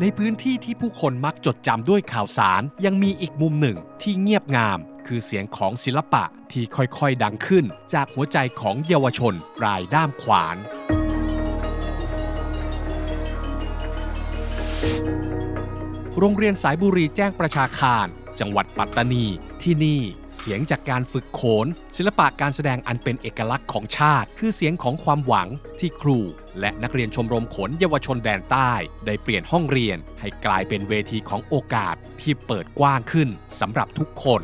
ในพื้นที่ที่ผู้คนมักจดจำด้วยข่าวสาร ยังมีอีกมุมหนึ่งที่เงียบงาม คือเสียงของศิลปะที่ค่อยๆดังขึ้น จากหัวใจของเยาวชนรายด้ามขวาน โรงเรียนสายบุรีแจ้งประชาคาร จังหวัดปัตตานีที่นี่ เสียงจากการฝึกโขน ศิลปะการแสดงอันเป็นเอกลักษณ์ของชาติ คือเสียงของความหวังที่ครู และนักเรียนชมรมโขนเยาวชนแดนใต้ ได้เปลี่ยนห้องเรียน ให้กลายเป็นเวทีของโอกาสที่เปิดกว้างขึ้นสำหรับทุกคน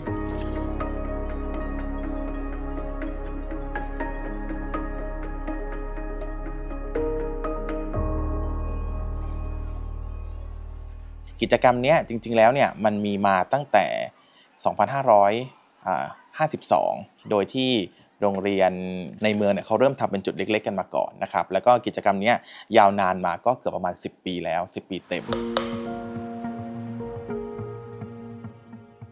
กิจกรรมนี้จริง ๆ แล้วเนี่ยมันมีมาตั้งแต่ 52 โดยที่โรงเรียนในเมืองเนี่ยเขาเริ่มทำเป็นจุดเล็ก ๆ กันมาก่อนนะครับ แล้วก็กิจกรรมนี้ยาวนานมาก็เกือบประมาณ 10 ปีแล้ว 10 ปีเต็ม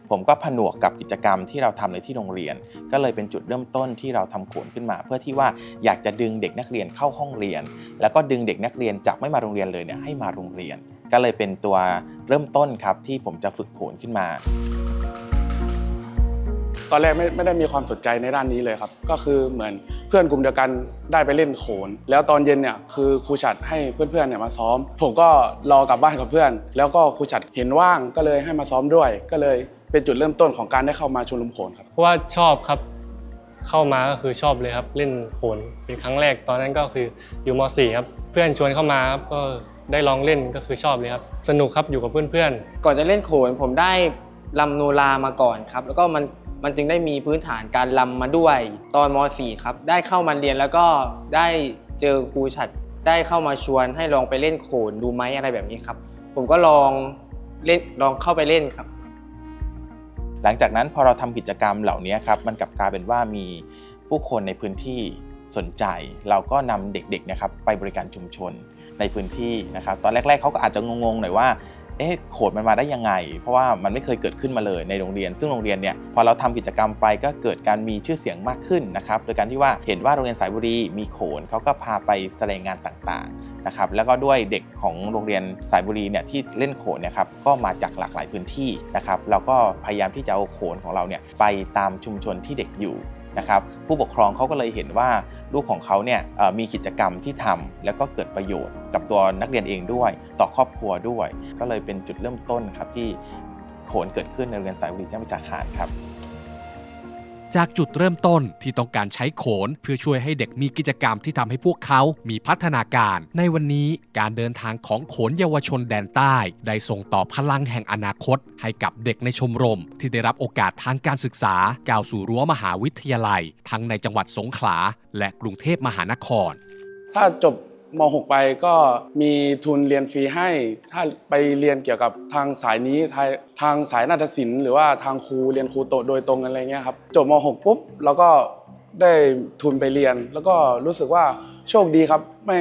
ผมก็ผนวกกับกิจกรรมที่เราทำในที่โรงเรียน ก็เลยเป็นจุดเริ่มต้นที่เราทำโขนขึ้นมา เพื่อที่ว่าอยากจะดึงเด็กนักเรียนเข้าห้องเรียน แล้วก็ดึงเด็กนักเรียนจากไม่มาโรงเรียนเลยเนี่ยให้มาโรงเรียน ก็เลยเป็นตัวเริ่มต้นครับที่ผมจะฝึกโขนขึ้นมา ตอนแรกไม่ไม่ได้มีความสนใจในด้านนี้เลยครับ ก็คือเหมือนเพื่อนกลุ่มเดียวกันได้ไปเล่นโขน แล้วตอนเย็นเนี่ยคือครูฉัดให้เพื่อนๆเนี่ยมาซ้อม ผมก็รอกลับบ้านกับเพื่อน แล้วก็ครูฉัดเห็นว่างก็เลยให้มาซ้อมด้วย ก็เลยเป็นจุดเริ่มต้นของการได้เข้ามาชมรมโขนครับเพราะว่าชอบครับเข้ามาก็คือชอบเลยครับเล่นโขนเป็นครั้งแรกตอนนั้นก็คืออยู่ม .4 ครับเพื่อนชวนเข้ามาครับก็ได้ลองเล่นก็คือชอบเลยครับสนุกครับอยู่กับเพื่อนๆ ก่อนจะเล่นโขนผมได้ลำโนรามาก่อนครับ แล้วก็มัน มันจึงได้มีพื้นฐานการลำมาด้วย ตอนม .4 ครับ ได้เข้ามาเรียนแล้วก็ได้เจอครูฉัดได้เข้ามาชวนให้ลองไปเล่นโขนดูไหมอะไรแบบนี้ครับ ผมก็ลองเล่นลองเข้าไปเล่นครับ หลังจากนั้นพอเราทำกิจกรรมเหล่านี้ครับมันกลับกลายเป็นว่ามีผู้คนในพื้นที่สนใจ เราก็นำเด็กๆนะครับไปบริการชุมชนในพื้นที่นะครับ ตอนแรก ๆเขาก็อาจจะงงๆหน่อยว่า เอ๊ะโขดมันมาได้ยังไง เพราะว่ามันไม่เคยเกิดขึ้นมาเลยในโรงเรียน ซึ่งโรงเรียนเนี่ยพอเราทำกิจกรรมไปก็เกิดการมีชื่อเสียงมากขึ้นนะครับโดยการที่ว่าเห็นว่าโรงเรียนสายบุรีมีโขนเขาก็พาไปแสดงงานต่างๆนะครับแล้วก็ด้วยเด็กของโรงเรียนสายบุรีเนี่ยที่เล่นโขนเนี่ยครับก็มาจากหลากหลายพื้นที่นะครับเราก็พยายามที่จะเอาโขนของเราเนี่ยไปตามชุมชนที่เด็กอยู่ นะครับผู้ปกครองเขาก็เลยเห็นว่าลูกของเขาเนี่ยมีกิจกรรมที่ทำแล้วก็เกิดประโยชน์กับตัวนักเรียนเองด้วย ต่อครอบครัวด้วย ก็เลยเป็นจุดเริ่มต้นครับที่โขนเกิดขึ้นในโรงเรียนสายบุรีเจ้าวิจาคารครับ จากจุดเริ่มต้นที่ต้องการใช้โขน เพื่อช่วยให้เด็กมีกิจกรรมที่ทำให้พวกเขามีพัฒนาการ ในวันนี้การเดินทางของโขนเยาวชนแดนใต้ ได้ส่งต่อพลังแห่งอนาคต ให้กับเด็กในชมรม ที่ได้รับโอกาสทางการศึกษาก้าวสู่รั้วมหาวิทยาลัย ทั้งในจังหวัดสงขลา และกรุงเทพมหานคร ถ้าจบ ม .6 ไปก็มีทุนเรียนฟรีให้ ถ้าไปเรียนเกี่ยวกับทางสายนี้ทางทางสายนาฏศิลป์หรือว่าทางครูเรียนครูโตโดยตรงอะไรเงี้ยครับจบม .6 ปุ๊บเราก็ได้ทุนไปเรียน แล้วก็รู้สึกว่าโชคดีครับ ไม่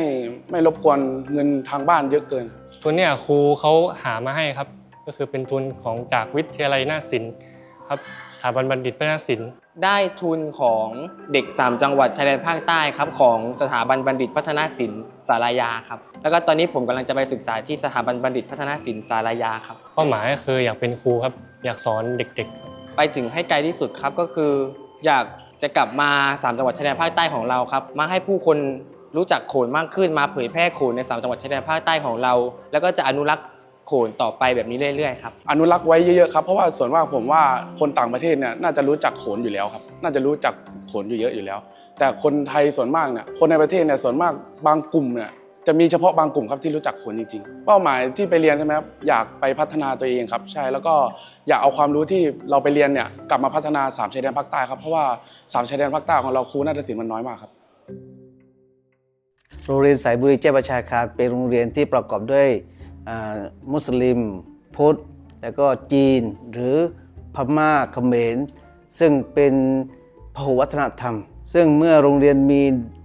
ไม่รบกวนเงินทางบ้านเยอะเกิน ทุนเนี่ยครูเขาหามาให้ครับ ก็คือเป็นทุนของจากวิทยาลัยนาฏศิลป์ ครับสถาบันบัณฑิตพัฒนศิลป์ได้ทุนของเด็ก 3 จังหวัดชายแดนภาคใต้ครับของสถาบันบัณฑิตพัฒนาศิลป์สารยาครับแล้วก็ตอนนี้ผมกำลังจะไปศึกษาที่สถาบันบัณฑิตพัฒนาศิลป์สารยาครับเป้าหมายก็คืออยากเป็นครูครับอยากสอนเด็กๆครับไปถึงให้ไกลที่สุดครับก็คือ อยากจะกลับมา 3 จังหวัดชายแดนภาคใต้ของเราครับมาให้ผู้คนรู้จักโขนมากขึ้นมาเผยแพร่โขนใน 3 จังหวัดชายแดนภาคใต้ของเรา แล้วก็จะอนุรักษ์ โขนต่อไปแบบนี้เรื่อยๆครับ อนุรักษ์ไว้เยอะๆครับเพราะว่าส่วนมากผมว่าคนต่างประเทศเนี่ยน่าจะรู้จักโขนอยู่แล้วครับ น่าจะรู้จักโขนอยู่เยอะอยู่แล้ว แต่คนไทยส่วนมากเนี่ยคนในประเทศเนี่ยส่วนมากบางกลุ่มเนี่ยจะมีเฉพาะบางกลุ่มครับที่รู้จักโขนจริงๆ เป้าหมายที่ไปเรียนใช่ไหมครับอยากไปพัฒนาตัวเองครับ ใช่แล้วก็อยากเอาความรู้ที่เราไปเรียนเนี่ยกลับมาพัฒนาสามชายแดนภาคใต้ครับเพราะว่าสามชายแดนภาคใต้ของเราครูนาฏศิลป์มันน้อยมากครับโรงเรียนสายบุรีเจ้าประชาคารเป็นโรงเรียนที่ประกอบด้วยอ่า มุสลิม พุทธ และก็จีนหรือพม่าเขมร ซึ่งเป็นพหุวัฒนธรรม ซึ่งเมื่อโรงเรียนมี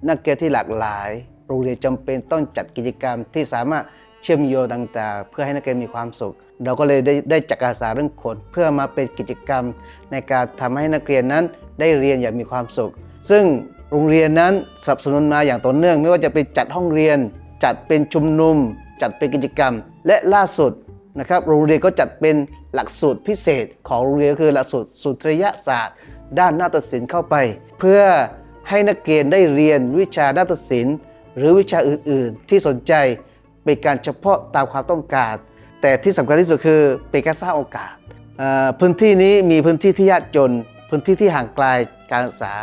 นักเรียนที่หลากหลาย โรงเรียนจำเป็นต้องจัดกิจกรรมที่สามารถเชื่อมโยงต่างๆ เพื่อให้นักเรียนมีความสุข เราก็เลยได้ได้จัดอาสาเรื่องคนเพื่อมาเป็นกิจกรรมในการทำให้นักเรียนนั้นได้เรียนอย่างมีความสุข ซึ่งโรงเรียนนั้นสนับสนุนมาอย่างต่อเนื่อง ไม่ว่าจะเป็นจัดห้องเรียน จัดเป็นชุมนุม จัดเป็นกิจกรรม และล่าสุดนะครับโรงเรียนก็จัดเป็นหลักสูตรพิเศษ ของโรงเรียนก็คือหลักสูตรสุนทรียศาสตร์ ด้านนาฏศิลป์เข้าไป เพื่อให้นักเรียนได้เรียนวิชานาฏศิลป์ หรือวิชาอื่น ๆ ที่สนใจเป็นการเฉพาะตามความต้องการ แต่ที่สำคัญที่สุดคือเป็นการสร้างโอกาสพื้นที่นี้มีพื้นที่ที่ยากจน พื้นที่ที่ห่างไกลการศึกษา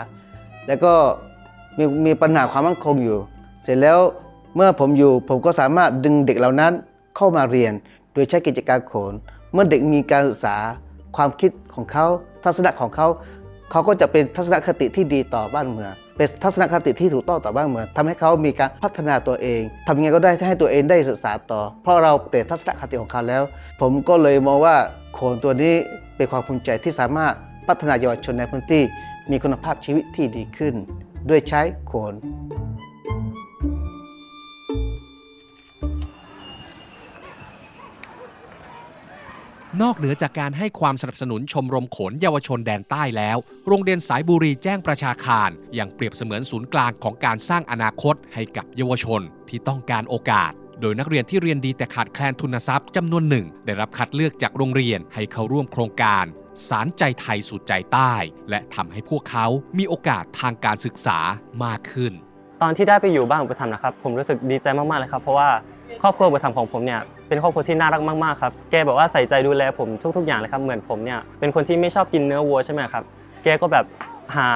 แล้วก็มีมีปัญหาความมั่นคงอยู่ เสร็จแล้ว เมื่อผมอยู่ผมก็สามารถดึงเด็กเหล่านั้นเข้ามาเรียน โดยใช้กิจการโขน เมื่อเด็กมีการศึกษาความคิดของเขาทัศนะของเขา เขาก็จะเป็นทัศนคติที่ดีต่อบ้านเมืองเป็นทัศนคติที่ถูกต้องต่อบ้านเมืองทำให้เขามีการพัฒนาตัวเองทำยังไงก็ได้ให้ตัวเองได้ศึกษาต่อ เพราะเราเปลี่ยนทัศนคติของเขาแล้ว ผมก็เลยมองว่าโขนตัวนี้เป็นความภูมิใจที่สามารถพัฒนาเยาวชนในพื้นที่ มีคุณภาพชีวิตที่ดีขึ้น ด้วยใช้โขน นอกเหนือจากการให้ความสนับสนุนชมรมขนเยาวชนแดนใต้แล้ว โรงเรียนสายบุรีแจ้งประชาคารยังเปรียบเสมือนศูนย์กลางของการสร้างอนาคตให้กับเยาวชนที่ต้องการโอกาส โดยนักเรียนที่เรียนดีแต่ขาดแคลนทุนทรัพย์จำนวนหนึ่ง ได้รับคัดเลือกจากโรงเรียนให้เข้าร่วมโครงการสารใจไทยสู่ใจใต้ และทำให้พวกเขามีโอกาสทางการศึกษามากขึ้น ตอนที่ได้ไปอยู่บ้านอุปถัมภ์นะครับ ผมรู้สึกดีใจมากๆเลยครับ เพราะว่าครอบครัวอุปถัมภ์ของผมเนี่ย เป็นครอบครัวที่น่ารักมากๆครับแกแบบว่าใส่ใจดูแลผมทุก ๆ อย่างเลยครับเหมือนผมเนี่ยเป็นคนที่ไม่ชอบกินเนื้อวัวใช่ไหมครับแกก็แบบหา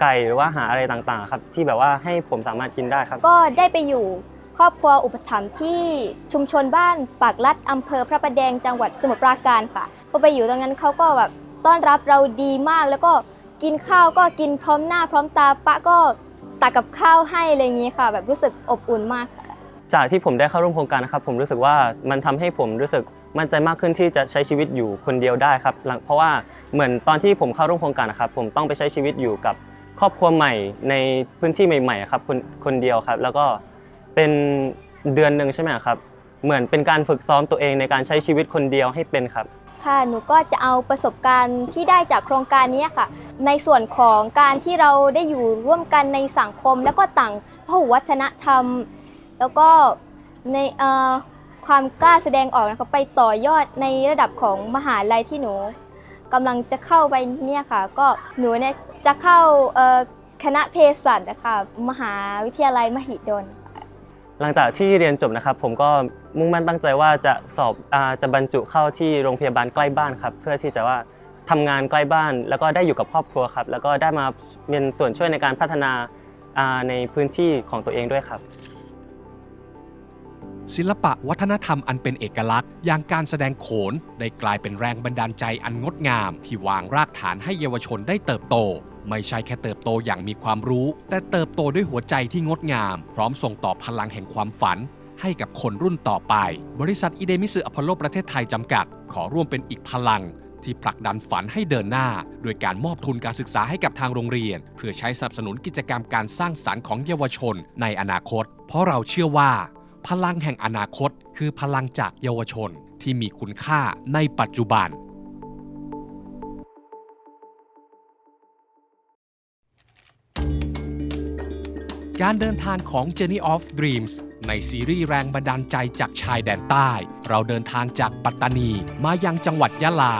ไก่หรือว่าหาอะไรต่างๆ ครับ ที่แบบว่าให้ผมสามารถกินได้ครับ ก็ได้ไปอยู่ครอบครัวอุปถัมภ์ที่ชุมชนบ้านปากลัดอำเภอพระประแดงจังหวัดสมุทรปราการค่ะพอไปอยู่ตรงนั้นเขาก็แบบต้อนรับเราดีมากแล้วก็กินข้าวก็กินพร้อมหน้าพร้อมตาปะก็ตักกับข้าวให้อะไรอย่างนี้ค่ะ แบบรู้สึกอบอุ่นมากค่ะ จากที่ผมได้เข้าร่วมโครงการนะครับ ผมรู้สึกว่ามันทำให้ผมรู้สึกมั่นใจมากขึ้นที่จะใช้ชีวิตอยู่คนเดียวได้ครับหลังเพราะว่าเหมือนตอนที่ผมเข้าร่วมโครงการนะครับ ผมต้องไปใช้ชีวิตอยู่กับครอบครัวใหม่ในพื้นที่ใหม่ ๆ ครับคนคนเดียวครับ แล้วก็เป็นเดือนหนึ่งใช่ไหมครับ เหมือนเป็นการฝึกซ้อมตัวเองในการใช้ชีวิตคนเดียวให้เป็นครับ ค่ะหนูก็จะเอาประสบการณ์ที่ได้จากโครงการนี้ค่ะ ในส่วนของการที่เราได้อยู่ร่วมกันในสังคม แล้วก็ต่างพหุวัฒนธรรม แล้วก็ในเอ่อความกล้าแสดงออกนะคะไปต่อยอดในระดับของมหาลัยที่หนูกำลังจะเข้าไปเนี่ยค่ะ ก็หนูเนี่ยจะเข้าคณะเภสัชนะคะมหาวิทยาลัยมหิดลหลังจากที่เรียนจบนะครับ ผมก็มุ่งมั่นตั้งใจว่าจะสอบอาจะบรรจุเข้าที่โรงพยาบาลใกล้บ้านครับ เพื่อที่จะว่าทำงานใกล้บ้าน แล้วก็ได้อยู่กับครอบครัวครับ แล้วก็ได้มาเป็นส่วนช่วยในการพัฒนาในพื้นที่ของตัวเองด้วยครับ ศิลปะวัฒนธรรมอันเป็นเอกลักษณ์ อย่างการแสดงโขนได้กลายเป็นแรงบันดาลใจอันงดงาม ที่วางรากฐานให้เยาวชนได้เติบโต ไม่ใช่แค่เติบโตอย่างมีความรู้ แต่เติบโตด้วยหัวใจที่งดงาม พร้อมส่งต่อพลังแห่งความฝัน ให้กับคนรุ่นต่อไป บริษัทอีเดมิสึอพอลโลประเทศไทยจำกัด ขอร่วมเป็นอีกพลังที่ผลักดันฝันให้เดินหน้า โดยการมอบทุนการศึกษาให้กับทางโรงเรียน เพื่อใช้สนับสนุนกิจกรรมการสร้างสรรค์ของเยาวชนในอนาคต เพราะเราเชื่อว่า พลังแห่งอนาคต คือพลังจากเยาวชนที่มีคุณค่าในปัจจุบัน การเดินทางของ Journey of Dreams ในซีรีส์แรงบันดาลใจจากชายแดนใต้ เราเดินทางจากปัตตานีมายังจังหวัดยะลา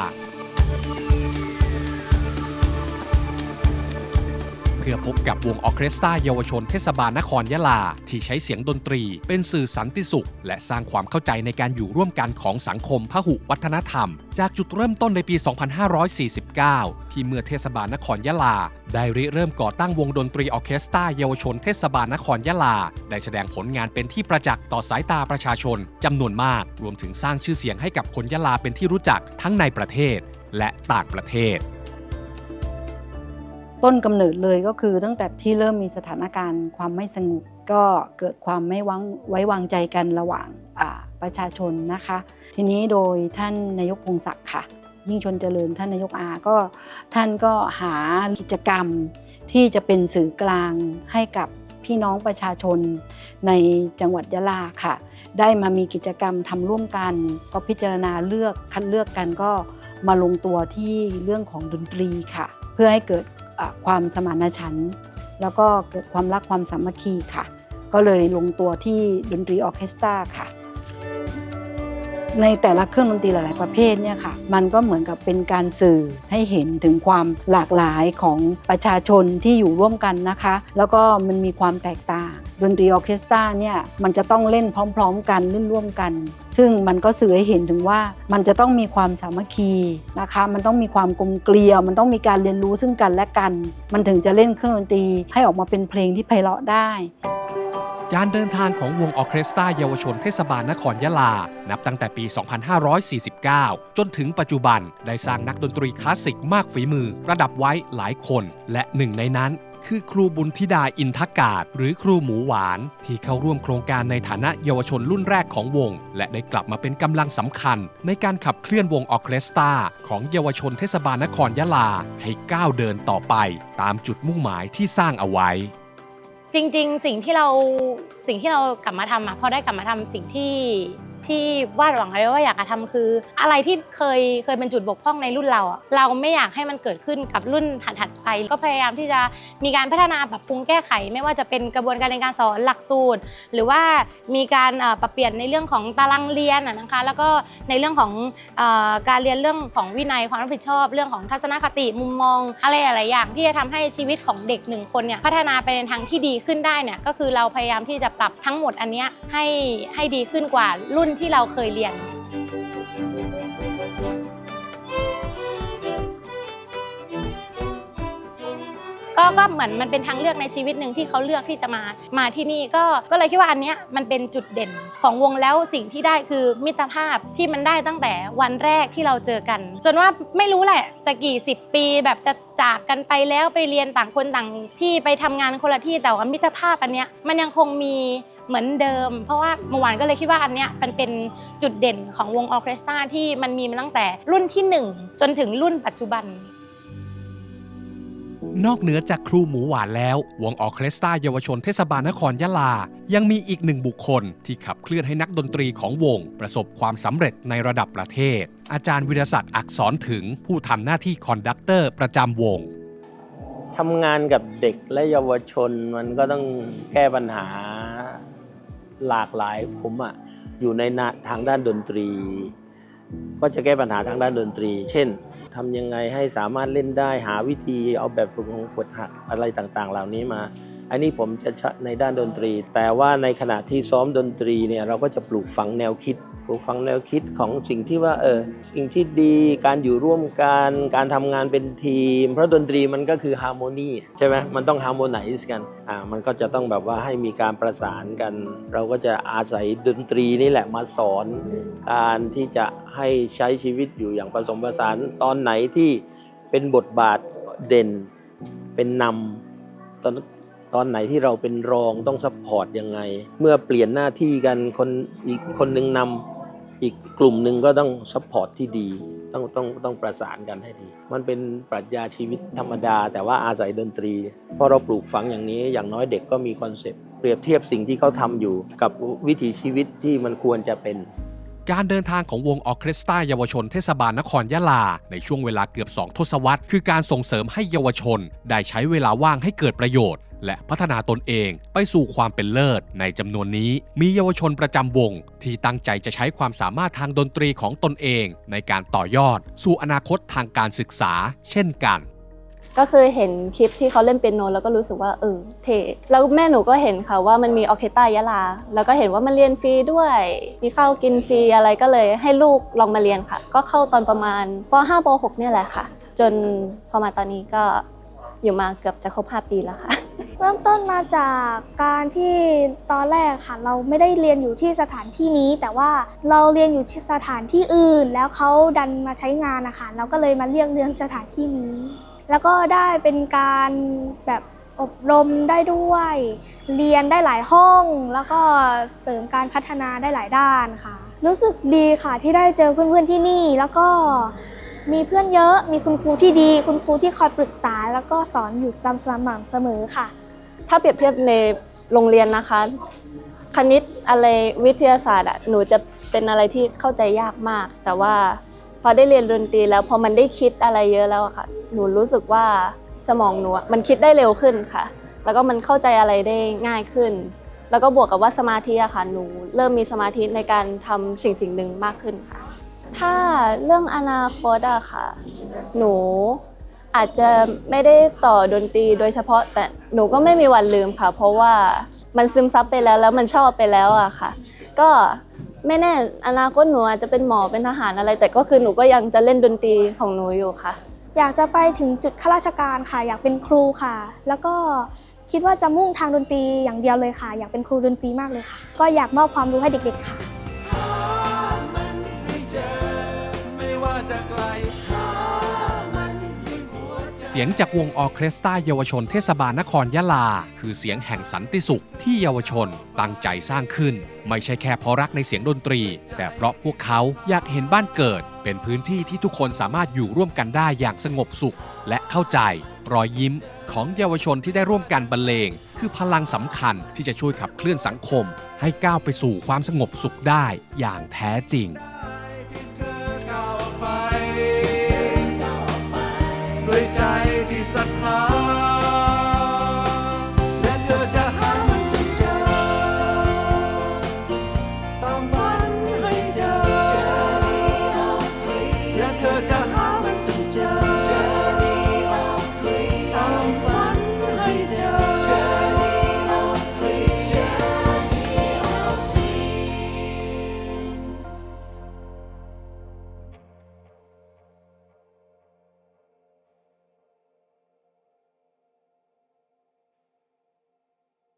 เพื่อพบกับวงออเคสตราเยาวชนเทศบาลนครยะลา ที่ใช้เสียงดนตรี เป็นสื่อสันติสุข และสร้างความเข้าใจในการอยู่ร่วมกันของสังคมพหุวัฒนธรรม จากจุดเริ่มต้นในปี 2549 ที่เมื่อเทศบาลนครยะลา ได้ริเริ่มก่อตั้งวงดนตรีออเคสตราเยาวชนเทศบาลนครยะลา ได้แสดงผลงานเป็นที่ประจักษ์ต่อสายตาประชาชนจำนวนมาก รวมถึงสร้างชื่อเสียงให้กับคนยะลาเป็นที่รู้จักทั้งในประเทศ และต่างประเทศ ต้นกำเนิดเลยก็คือตั้งแต่ที่เริ่มมีสถานการณ์ความไม่สงบก็เกิดความไม่วางไว้วางใจกันระหว่างประชาชนนะคะ ทีนี้โดยท่านนายกพงศักดิ์ค่ะ ยิ่งชนเจริญท่านนายกอาก็ท่านก็หากิจกรรมที่จะเป็นสื่อกลางให้กับพี่น้องประชาชนในจังหวัดยะลาค่ะ ได้มามีกิจกรรมทำร่วมกันก็พิจารณาเลือกคัดเลือกกันก็มาลงตัวที่เรื่องของดนตรีค่ะ เพื่อให้เกิด ความสมานฉันท์แล้วก็เกิดความรักความสามัคคีค่ะ ก็เลยลงตัวที่ดนตรีออเคสตราค่ะ ในแต่ละเครื่องดนตรีหลาย ๆ ประเภทเนี่ยค่ะ มันก็เหมือนกับเป็นการสื่อให้เห็นถึงความหลากหลายของประชาชนที่อยู่ร่วมกันนะคะ แล้วก็มันมีความแตกต่าง ดนตรีออเคสตราเนี่ยมันจะต้องเล่นพร้อม ๆ กันเล่นร่วมกัน ซึ่งมันก็สื่อให้เห็นถึงว่ามันจะต้องมีความสามัคคีนะคะ มันต้องมีความกลมเกลียว มันต้องมีการเรียนรู้ซึ่งกันและกัน มันถึงจะเล่นเครื่องดนตรีให้ออกมาเป็นเพลงที่ไพเราะได้ การเดินทางของวงออเคสตราเยาวชนเทศบาลนครยะลา นับตั้งแต่ปี 2549 จนถึงปัจจุบันได้สร้างนักดนตรีคลาสสิกมากฝีมือ ระดับไว้หลายคน และหนึ่งในนั้นคือครูบุญธิดาอินทกาศ หรือครูหมูหวาน ที่เข้าร่วมโครงการในฐานะเยาวชนรุ่นแรกของวง และได้กลับมาเป็นกำลังสำคัญ ในการขับเคลื่อนวงออเคสตราของเยาวชนเทศบาลนครยะลา ให้ก้าวเดินต่อไป ตามจุดมุ่งหมายที่สร้างเอาไว้ จริง ๆ สิ่งที่เราสิ่งที่เรากลับมาทำอะพอได้กลับมาทำสิ่งที่ ที่วาดหวังไว้ว่าอยากจะทำคือ อะไรที่เคยเคยเป็นจุดบกพร่องในรุ่นเราเราไม่อยากให้มันเกิดขึ้นกับรุ่นถัดๆไป ก็พยายามที่จะมีการพัฒนาปรับปรุงแก้ไข ไม่ว่าจะเป็นกระบวนการในการสอนหลักสูตร หรือว่ามีการปรับเปลี่ยนในเรื่องของตารางเรียนนะคะ แล้วก็ในเรื่องของอการเรียนเรื่องของวินัยความรับผิดชอบ เรื่องของทัศนคติมุมมอง อะไรหลายอย่างที่จะทำให้ชีวิตของเด็กหนึ่งคนเนี่ยพัฒนาไปในทางที่ดีขึ้นได้เนี่ยก็คือเราพยายามที่จะปรับทั้งหมดอันเนี้ยให้ให้ดีขึ้นกว่ารุ่นที่เราเคยเรียน ก็ก็เหมือนมันเป็นทางเลือกในชีวิตหนึ่งที่เขาเลือกที่จะมามาที่นี่ก็ก็เลยคิดว่าอันเนี้ยมันเป็นจุดเด่นของวงแล้วสิ่งที่ได้คือมิตรภาพที่มันได้ตั้งแต่วันแรกที่เราเจอกัน จนว่าไม่รู้แหละจะกี่สิบปีแบบจะจากกันไปแล้วไปเรียนต่างคนต่างที่ไปทำงานคนละที่แต่ว่ามิตรภาพอันเนี้ยมันยังคงมี เหมือนเดิม เพราะว่าเมื่อวานก็เลยคิดว่าอันเนี้ยมันเป็นจุดเด่นของวงออร์เคสตราที่มันมีมาตั้งแต่รุ่นที่หนึ่งจนถึงรุ่นปัจจุบันนอกเหนือจากครูหมูหวานแล้ว วงออร์เคสตราเยาวชนเทศบาลนครยะลา ยังมีอีกหนึ่งบุคคล ที่ขับเคลื่อนให้นักดนตรีของวง ประสบความสำเร็จในระดับประเทศ อาจารย์วิรศักดิ์อักษรถึงผู้ทำหน้าที่คอนดักเตอร์ประจำวงทำงานกับเด็กและเยาวชนมันก็ต้องแก้ปัญหา หลากหลายผมอะอยู่ในนาทางด้านดนตรี ก็จะแก้ปัญหาทางด้านดนตรี เช่นทำยังไงให้สามารถเล่นได้หาวิธีเอาแบบฝึกของฝึกหัดอะไรต่างๆ เหล่านี้มา อันนี้ผมจะใช้ในด้านดนตรี แต่ว่าในขณะที่ซ้อมดนตรีเนี่ยเราก็จะปลูกฝังแนวคิด ลูกฝังแนวคิดของสิ่งที่ว่าเออสิ่งที่ดีการอยู่ร่วมกันการทำงานเป็นทีม เพราะดนตรีมันก็คือฮาร์โมนีใช่ไหมมันต้องฮาร์โมไนซ์กันอ่ามันก็จะต้องแบบว่าให้มีการประสานกัน เราก็จะอาศัยดนตรีนี่แหละมาสอน การที่จะให้ใช้ชีวิตอยู่อย่างผสมผสานตอนไหนที่เป็นบทบาทเด่นเป็นนำตอนตอนไหนที่เราเป็นรองต้องซัพพอร์ตยังไง เมื่อเปลี่ยนหน้าที่กันคนอีกคนหนึ่งนำ อีกกลุ่มหนึ่งก็ต้องซัพพอร์ตที่ดีต้องต้องต้องประสานกันให้ดี มันเป็นปรัชญาชีวิตธรรมดา แต่ว่าอาศัยดนตรีพอเราปลูกฝังอย่างนี้อย่างน้อยเด็กก็มีคอนเซปต์เปรียบเทียบสิ่งที่เขาทำอยู่ กับวิถีชีวิตที่มันควรจะเป็น การเดินทางของวงออเคสตราเยาวชนเทศบาลนครยะลา ในช่วงเวลาเกือบ 2 ทศวรรษ คือการส่งเสริมให้เยาวชน ได้ใช้เวลาว่างให้เกิดประโยชน์ และพัฒนาตนเองไปสู่ความเป็นเลิศ ในจำนวนนี้มีเยาวชนประจำวง ที่ตั้งใจจะใช้ความสามารถทางดนตรีของตนเอง ในการต่อยอด สู่อนาคตทางการศึกษา เช่นกันก็คือเห็นคลิปที่เขาเล่นเปียโนแล้วก็รู้สึกว่าเออเท่แล้วแม่หนูก็เห็นค่ะว่ามันมีออเคสตรายะลา แล้วก็เห็นว่ามันเรียนฟรีด้วย มีข้าวกินฟรีอะไรก็เลยให้ลูกลองมาเรียนค่ะ ก็เข้าตอนประมาณป .5 ป .6 เนี่ยแหละค่ะ จนพอมาตอนนี้ก็อยู่มาเกือบจะครบ 5 ปีแล้วค่ะ เริ่มต้นมาจากการที่ตอนแรกค่ะ เราไม่ได้เรียนอยู่ที่สถานที่นี้ แต่ว่าเราเรียนอยู่ที่สถานที่อื่น แล้วเขาดันมาใช้งานนะคะเราก็เลยมาเรียกเรียนสถานที่นี้ แล้วก็ได้เป็นการแบบอบรมได้ด้วย เรียนได้หลายห้อง แล้วก็เสริมการพัฒนาได้หลายด้านค่ะ รู้สึกดีค่ะที่ได้เจอเพื่อนๆที่นี่แล้วก็มีเพื่อนเยอะ มีคุณครูที่ดี คุณครูที่คอยปรึกษา แล้วก็สอนอยู่ตามสม่ำเสมอค่ะ ถ้าเปรียบเทียบในโรงเรียนนะคะ คณิตอะไรวิทยาศาสตร์อะหนูจะเป็นอะไรที่เข้าใจยากมาก แต่ว่าพอได้เรียนดนตรีแล้วพอมันได้คิดอะไรเยอะแล้วค่ะ หนูรู้สึกว่าสมองหนูมันคิดได้เร็วขึ้นค่ะ แล้วก็มันเข้าใจอะไรได้ง่ายขึ้น แล้วก็บวกกับว่าสมาธิอะค่ะหนูเริ่มมีสมาธิในการทำสิ่งสิ่งหนึ่งมากขึ้นค่ะ ถ้าเรื่องอนาคตอะค่ะ หนู อาจจะไม่ได้ต่อดนตรีโดยเฉพาะแต่หนูก็ไม่มีวันลืมค่ะ เพราะว่ามันซึมซับไปแล้วแล้วมันชอบไปแล้วอะค่ะ ก็ไม่แน่อนาคตหนูอาจจะเป็นหมอเป็นทหารอะไร แต่ก็คือหนูก็ยังจะเล่นดนตรีของหนูอยู่ค่ะ อยากจะไปถึงจุดข้าราชการค่ะ อยากเป็นครูค่ะ แล้วก็คิดว่าจะมุ่งทางดนตรีอย่างเดียวเลยค่ะ อยากเป็นครูดนตรีมากเลยค่ะ ก็อยากมอบความรู้ให้เด็ก ๆ ค่ะ เสียงจากวงออเคสตราเยาวชนเทศบาลนครยะลา คือเสียงแห่งสันติสุขที่เยาวชนตั้งใจสร้างขึ้น ไม่ใช่แค่เพราะรักในเสียงดนตรี แต่เพราะพวกเขาอยากเห็นบ้านเกิด เป็นพื้นที่ที่ทุกคนสามารถอยู่ร่วมกันได้อย่างสงบสุข และเข้าใจ รอยยิ้มของเยาวชนที่ได้ร่วมกันบรรเลง คือพลังสำคัญที่จะช่วยขับเคลื่อนสังคม ให้ก้าวไปสู่ความสงบสุขได้อย่างแท้จริง